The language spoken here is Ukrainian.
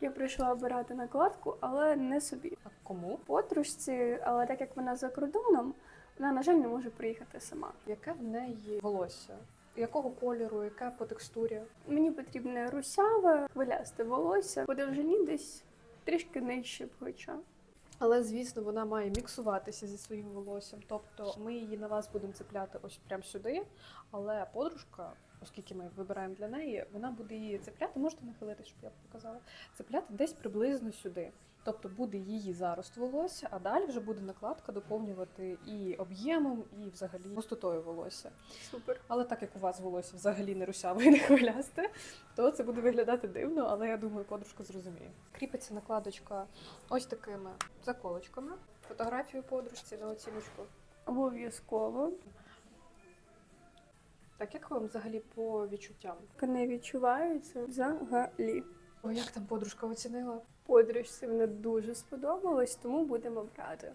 Я прийшла обирати накладку, але не собі. А кому? Подружці, але так як вона за кордоном, вона, на жаль, не може приїхати сама. Яке в неї волосся? Якого кольору, яке по текстурі? Мені потрібне русяве, хвилясте волосся, по довжині десь трішки нижче плеча. Але звісно, вона має міксуватися зі своїм волоссям. Тобто ми її на вас будемо цепляти ось прямо сюди. Але подружка, оскільки ми вибираємо для неї, вона буде її цепляти. Можете нахилити, щоб я показала. Цепляти десь приблизно сюди. Тобто буде її зарост волосся, а далі вже буде накладка доповнювати і об'ємом, і взагалі густотою волосся. Супер. Але так як у вас волосся взагалі не русяве і не хвилясте, то це буде виглядати дивно, але я думаю, подружка зрозуміє. Кріпиться накладочка ось такими заколочками. Фотографію подружці на оціночку. Обов'язково. Так як вам взагалі по відчуттям? Не відчувається взагалі. О, як там подружка оцінила? Подружці вона дуже сподобалась, тому будемо брати.